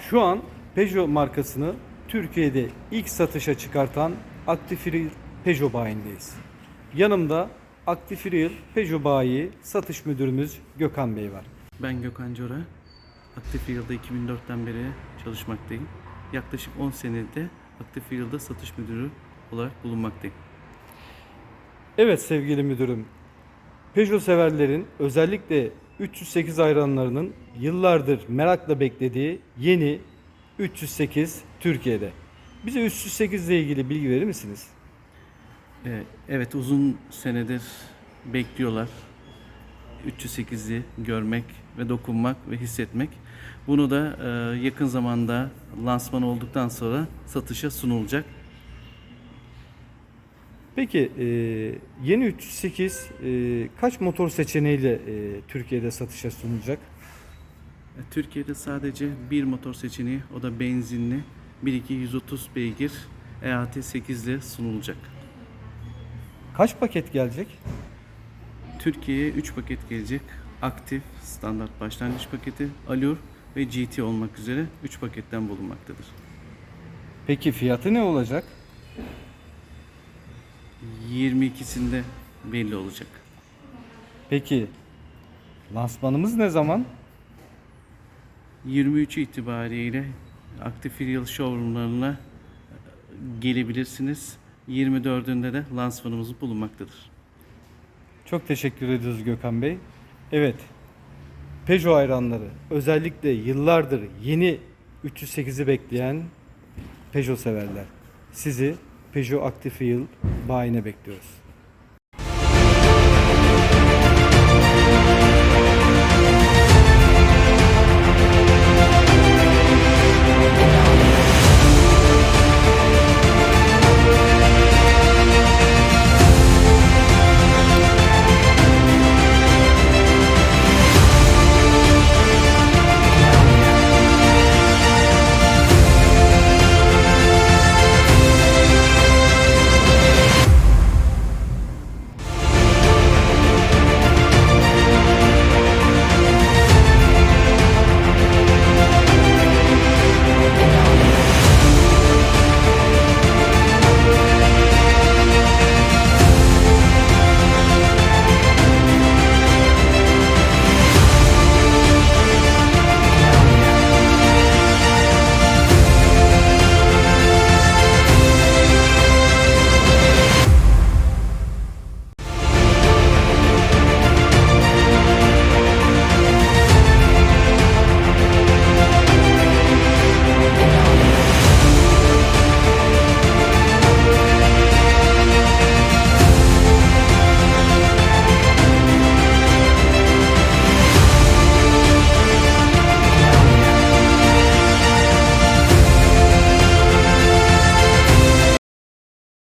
Şu an Peugeot markasını Türkiye'de ilk satışa çıkartan Actifreal Peugeot bayindeyiz. Yanımda Actifreal Peugeot bayi satış müdürümüz Gökhan Bey var. Ben Gökhan Cora. Aktif Yılda 2004'ten beri çalışmaktayım. Yaklaşık 10 senede Aktif Yılda satış müdürü olarak bulunmaktayım. Evet sevgili müdürüm. Peugeot severlerin özellikle 308 hayranlarının yıllardır merakla beklediği yeni 308 Türkiye'de. Bize 308 ile ilgili bilgi verir misiniz? Ee, evet uzun senedir bekliyorlar. 308'i görmek ve dokunmak ve hissetmek. Bunu da e, yakın zamanda lansman olduktan sonra satışa sunulacak. Peki e, yeni 308 e, kaç motor seçeneğiyle e, Türkiye'de satışa sunulacak? E, Türkiye'de sadece bir motor seçeneği o da benzinli 1.2 130 beygir EAT 8 ile sunulacak. Kaç paket gelecek? Türkiye'ye 3 paket gelecek. Aktif, standart başlangıç paketi, Allure ve GT olmak üzere 3 paketten bulunmaktadır. Peki fiyatı ne olacak? 22'sinde belli olacak. Peki lansmanımız ne zaman? 23 itibariyle Aktif Real showroomlarına gelebilirsiniz. 24'ünde de lansmanımız bulunmaktadır. Çok teşekkür ediyoruz Gökhan Bey. Evet. Peugeot hayranları özellikle yıllardır yeni 308'i bekleyen Peugeot severler. Sizi Peugeot Active Yıl bayine bekliyoruz.